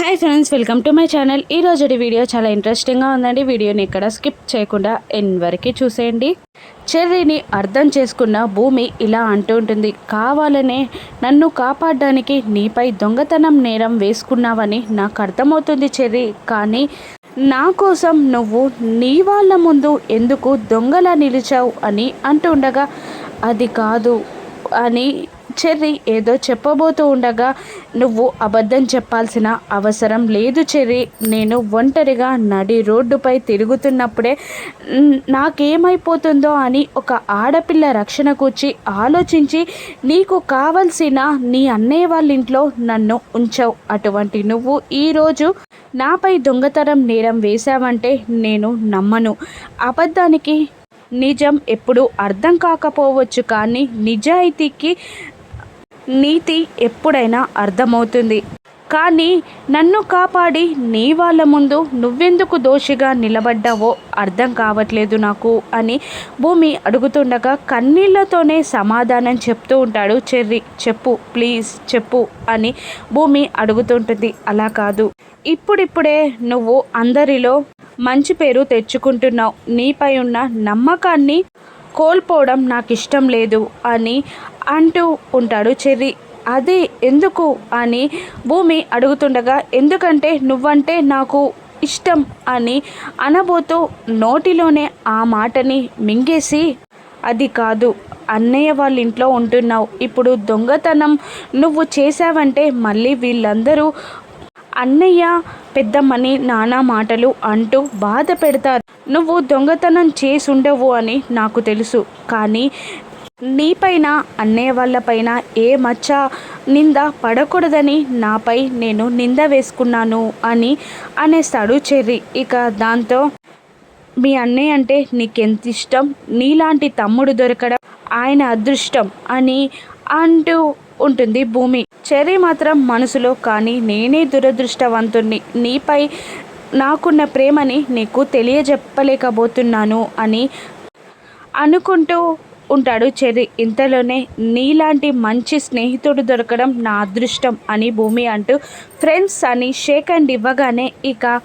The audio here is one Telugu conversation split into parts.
Hi friends welcome to my channel. ఈ రోజుటి వీడియో చాలా ఇంట్రెస్టింగ్గా ఉందండి. వీడియోని ఇక్కడ స్కిప్ చేయకుండా ఎన్ వరకు చూసేయండి. చెర్రీని అర్థం చేసుకున్న భూమి ఇలా అంటూ ఉంటుంది. కావాలనే నన్ను కాపాడడానికి నీపై దొంగతనం నేరం వేసుకున్నావని నాకు అర్థమవుతుంది చెర్రీ. కానీ నా కోసం నువ్వు నీ వాళ్ళ ముందు ఎందుకు దొంగలా నిలిచావు అని అంటుండగా అది కాదు అని చెర్రీ ఏదో చెప్పబోతూ ఉండగా నువ్వు అబద్ధం చెప్పాల్సిన అవసరం లేదు చెర్రీ. నేను ఒంటరిగా నడి రోడ్డుపై తిరుగుతున్నప్పుడే నాకేమైపోతుందో అని ఒక ఆడపిల్ల రక్షణ కూర్చి ఆలోచించి నీకు కావలసిన నీ అన్నయ్య వాళ్ళ ఇంట్లో నన్ను ఉంచావు. అటువంటి నువ్వు ఈరోజు నాపై దొంగతనం నేరం వేశావంటే నేను నమ్మను. అబద్ధానికి నిజం ఎప్పుడు అర్థం కాకపోవచ్చు కానీ నిజాయితీకి నీతి ఎప్పుడైనా అర్థమవుతుంది. కానీ నన్ను కాపాడి నీ వాళ్ళ ముందు నువ్వెందుకు దోషిగా నిలబడ్డావో అర్థం కావట్లేదు నాకు అని భూమి అడుగుతుండగా కన్నీళ్ళతోనే సమాధానం చెప్తూ ఉంటాడు చెర్రి. చెప్పు ప్లీజ్ చెప్పు అని భూమి అడుగుతుంటుంది. అలా కాదు. ఇప్పుడిప్పుడే నువ్వు అందరిలో మంచి పేరు తెచ్చుకుంటున్నావు. నీపై ఉన్న నమ్మకాన్ని కోల్పోవడం నాకు ఇష్టం లేదు అని అంటూ ఉంటాడు చెర్రి. అది ఎందుకు అని భూమి అడుగుతుండగా ఎందుకంటే నువ్వంటే నాకు ఇష్టం అని అనబోతూ నోటిలోనే ఆ మాటని మింగేసి అది కాదు అన్నయ్య వాళ్ళ ఇంట్లో ఉంటున్నావు. ఇప్పుడు దొంగతనం నువ్వు చేశావంటే మళ్ళీ వీళ్ళందరూ అన్నయ్య పెద్దమ్మని నానా మాటలు అంటూ బాధ పెడతారు. నువ్వు దొంగతనం చేసుండవు అని నాకు తెలుసు. కానీ నీపైన అన్నయ్య వాళ్ళపైన ఏ మచ్చ నింద పడకూడదని నాపై నేను నింద వేసుకున్నాను అని అనేస్తాడు చెర్రి. ఇక దాంతో మీ అన్నయ్య అంటే నీకెంత ఇష్టం? నీలాంటి తమ్ముడు దొరకడం ఆయన అదృష్టం అని అంటూ ఉంటుంది భూమి. చెర్రీ మాత్రం మనసులో కానీ నేనే దురదృష్టవంతుణ్ణి. నీపై నాకున్న ప్రేమని నీకు తెలియజెప్పలేకపోతున్నాను అని అనుకుంటూ ఉంటాడు చెరి ఇంతలోనే నీలాంటి మంచి స్నేహితుడు దొరకడం నా అదృష్టం అని భూమి అంటూ ఫ్రెండ్స్ అని షేక్ అండ్ ఇవ్వగానే ఇక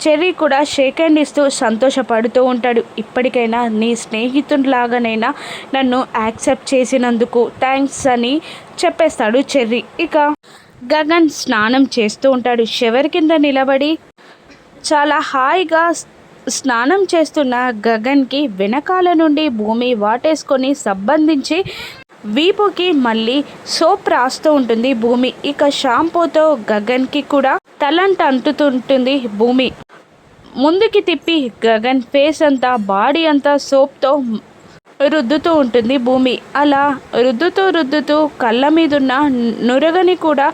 చెర్రీ కూడా షేక్ హ్యాండ్ ఇస్తూ సంతోషపడుతూ ఉంటాడు. ఇప్పటికైనా నీ స్నేహితుడిలాగానైనా నన్ను యాక్సెప్ట్ చేసినందుకు థ్యాంక్స్ అని చెప్పేస్తాడు చెర్రీ. ఇక గగన్ స్నానం చేస్తూ ఉంటాడు. షవర్ కింద నిలబడి చాలా హాయిగా స్నానం చేస్తున్న గగన్కి వెనకాల నుండి భూమి వాటేసుకొని సంబంధించి వీపుకి మళ్ళీ సోప్ రాస్తూ ఉంటుంది భూమి. ఇక షాంపూతో గగన్కి కూడా తలంట అంటుతుంటుంది భూమి. ముందుకి తిప్పి గగన్ ఫేస్ అంతా బాడీ అంతా సోప్తో రుద్దుతూ ఉంటుంది భూమి. అలా రుద్దుతూ రుద్దుతూ కళ్ళ మీదున్న నురగని కూడా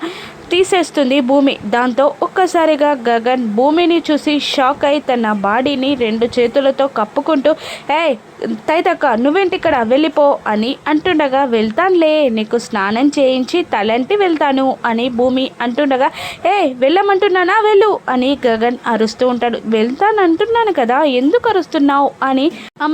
తీసేస్తుంది భూమి. దాంతో ఒక్కసారిగా గగన్ భూమిని చూసి షాక్ అయి తన బాడీని రెండు చేతులతో కప్పుకుంటూ ఏ తైతక్క నువ్వేంటి ఇక్కడ వెళ్ళిపో అని అంటుండగా వెళ్తానులే నీకు స్నానం చేయించి తలంటి వెళ్తాను అని భూమి అంటుండగా ఏ వెళ్ళమంటున్నానా? వెళ్ళు అని గగన్ అరుస్తూ ఉంటాడు. వెళ్తాను అంటున్నాను కదా ఎందుకు అరుస్తున్నావు? అని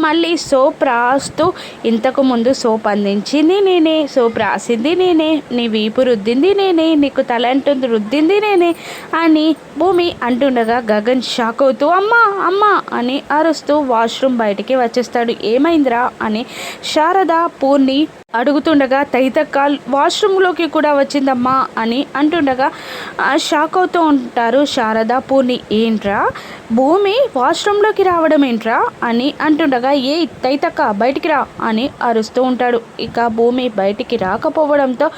మళ్ళీ సోప్ రాస్తూ ఇంతకు ముందు సోప్ అందించింది నేనే సోప్ రాసింది నేనే నీ వీపు రుద్దింది నేనే నీకు తల అంటుంది రుద్దింది నేనే అని భూమి అంటుండగా గగన్ షాక్ అవుతూ అమ్మా అమ్మా అని అరుస్తూ వాష్రూమ్ బయటికి వచ్చేస్తాడు. ఏమైందిరా అని శారద పూర్ణి అడుగుతుండగా తైతక్క వాష్రూమ్లోకి కూడా వచ్చిందమ్మా అని అంటుండగా షాక్ అవుతూ ఉంటారు శారద పూర్ణి. ఏంట్రా? భూమి వాష్రూమ్లోకి రావడం ఏంట్రా? అని అంటుండగా ఏ తైతక్క బయటికి రా అని అరుస్తూ ఉంటాడు. ఇక భూమి బయటికి రాకపోవడంతో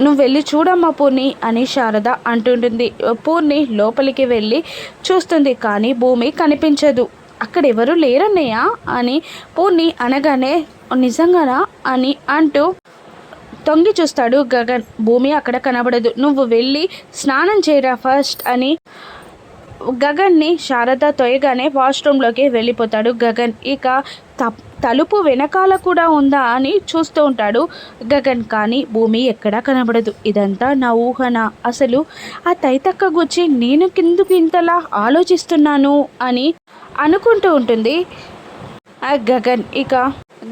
నువ్వు వెళ్ళి చూడమ్మా పూర్ణి అని శారద అంటుంటుంది. పూర్ణి లోపలికి వెళ్ళి చూస్తుంది కానీ భూమి కనిపించదు. అక్కడ ఎవరు లేరన్నయ్య? అని పూర్ణి అనగానే నిజంగానా? అని అంటూ తొంగి చూస్తాడు గగన్. భూమి అక్కడ కనబడదు. నువ్వు వెళ్ళి స్నానం చేయరా ఫస్ట్? అని గగన్ని శారద తొయగానే వాష్రూమ్లోకి వెళ్ళిపోతాడు గగన్. ఇక త- తలుపు వెనకాల కూడా ఉందా అని చూస్తూ ఉంటాడు గగన్. కానీ భూమి ఎక్కడా కనబడదు. ఇదంతా నా ఊహన? అసలు ఆ తైతక్క గుచ్చి నేను కిందుకు ఇంతలా ఆలోచిస్తున్నాను? అని అనుకుంటూ ఉంటుంది. ఆ గగన్ ఇక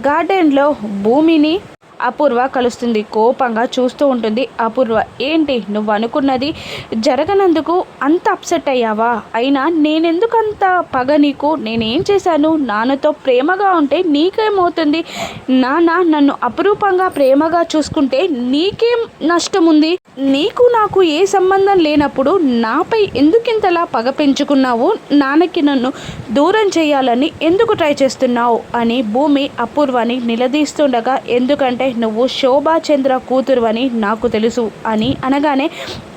గార్డెన్లో భూమిని అపూర్వ కలుస్తుంది కోపంగా చూస్తూ ఉంటుంది. అపూర్వ ఏంటి నువ్వు అనుకున్నది జరగనందుకు అంత అప్సెట్ అయ్యావా? అయినా నేనెందుకు అంత పగ నీకు? నేనేం చేశాను? నాన్నతో ప్రేమగా ఉంటే నీకేమవుతుంది? నాన్న నన్ను అపురూపంగా ప్రేమగా చూసుకుంటే నీకేం నష్టం ఉంది నీకు నాకు ఏ సంబంధం లేనప్పుడు నాపై ఎందుకింతలా పగ పెంచుకున్నావు? నాన్నకి నన్ను దూరం చేయాలని ఎందుకు ట్రై చేస్తున్నావు? అని భూమి అపూర్వని నిలదీస్తుండగా ఎందుకంటే నువ్వు శోభాచంద్ర కూతురు అని నాకు తెలుసు అని అనగానే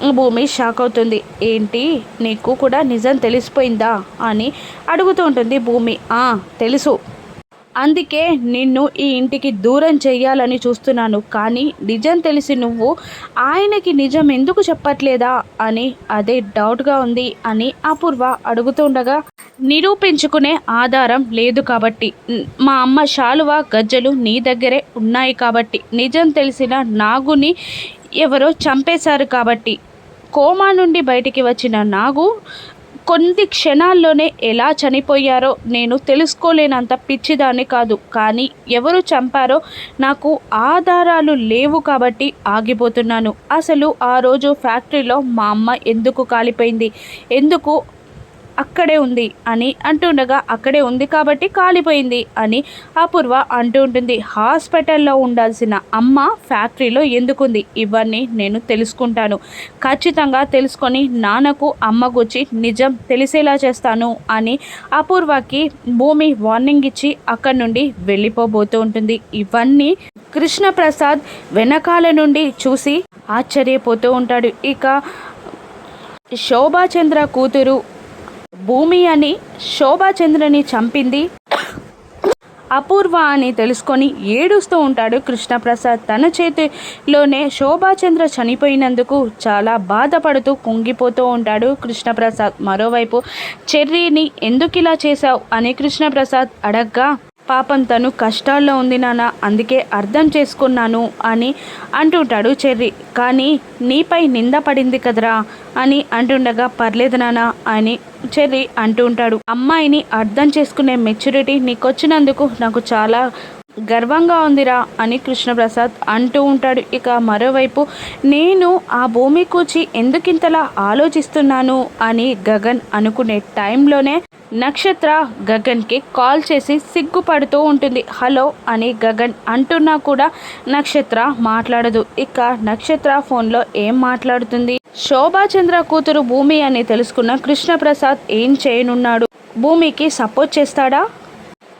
భూమి షాక్ అవుతుంది. ఏంటి? నీకు కూడా నిజం తెలిసిపోయిందా? అని అడుగుతూ ఉంటుంది భూమి. తెలుసు. అందుకే నిన్ను ఈ ఇంటికి దూరం చెయ్యాలని చూస్తున్నాను. కానీ నిజం తెలిసి నువ్వు ఆయనకి నిజం ఎందుకు చెప్పట్లేదా అని అదే డౌట్గా ఉంది అని అపూర్వ అడుగుతుండగా నిరూపించుకునే ఆధారం లేదు కాబట్టి. మా అమ్మ శాలువ గజ్జలు నీ దగ్గరే ఉన్నాయి కాబట్టి. నిజం తెలిసిన నాగుని ఎవరో చంపేశారు కాబట్టి. కోమా నుండి బయటికి వచ్చిన నాగు కొన్ని క్షణాల్లోనే ఎలా చనిపోయారో నేను తెలుసుకోలేనంత పిచ్చిదాన్ని కాదు. కానీ ఎవరు చంపారో నాకు ఆధారాలు లేవు కాబట్టి ఆగిపోతున్నాను. అసలు ఆ రోజు ఫ్యాక్టరీలో మా అమ్మ ఎందుకు కాలిపోయింది? ఎందుకు అక్కడే ఉంది అని అంటుండగా అక్కడే ఉంది కాబట్టి కాలిపోయింది అని అపూర్వ అంటూ ఉంటుంది హాస్పిటల్లో ఉండాల్సిన అమ్మ ఫ్యాక్టరీలో ఎందుకుంది? ఇవన్నీ నేను తెలుసుకుంటాను. ఖచ్చితంగా తెలుసుకొని నాన్నకు అమ్మ గుచ్చి నిజం తెలిసేలా చేస్తాను అని అపూర్వకి భూమి వార్నింగ్ ఇచ్చి అక్కడి నుండి వెళ్ళిపోబోతూ ఉంటుంది. ఇవన్నీ కృష్ణప్రసాద్ వెనకాల నుండి చూసి ఆశ్చర్యపోతూ ఉంటాడు. ఇక శోభాచంద్ర కూతురు భూమి అని శోభాచంద్రని చంపింది. అపూర్వ అని తెలుసుకొని ఏడుస్తూ ఉంటాడు కృష్ణప్రసాద్. తన చేతిలోనే శోభాచంద్ర చనిపోయినందుకు చాలా బాధపడుతూ కుంగిపోతూ ఉంటాడు కృష్ణప్రసాద్. మరోవైపు చెర్రీని ఎందుకు ఇలా చేశావు అని కృష్ణప్రసాద్ అడగ్గా పాపం తను కష్టాల్లో ఉంది నాన్న అందుకే అర్థం చేసుకున్నాను అని అంటుంటాడు చెర్రి. కానీ నీపై నింద పడింది కదరా అని అంటుండగా పర్లేదు నాన్న అని చెర్రి అంటూ ఉంటాడు అమ్మాయిని అర్థం చేసుకునే మెచ్యూరిటీ నీకొచ్చినందుకు నాకు చాలా గర్వంగా ఉందిరా అని కృష్ణప్రసాద్ అంటూ ఉంటాడు. ఇక మరోవైపు నేను ఆ భూమి కూర్చి ఎందుకింతలా ఆలోచిస్తున్నాను అని గగన్ అనుకునే టైంలోనే నక్షత్ర గగన్కి కాల్ చేసి సిగ్గుపడుతూ ఉంటుంది. హలో అని గగన్ అంటున్నా కూడా నక్షత్ర మాట్లాడదు. ఇక నక్షత్ర ఫోన్లో ఏం మాట్లాడుతుంది? శోభాచంద్ర కూతురు భూమి అని తెలుసుకున్న కృష్ణప్రసాద్ ఏం చేయనున్నాడు? భూమికి సపోర్ట్ చేస్తాడా?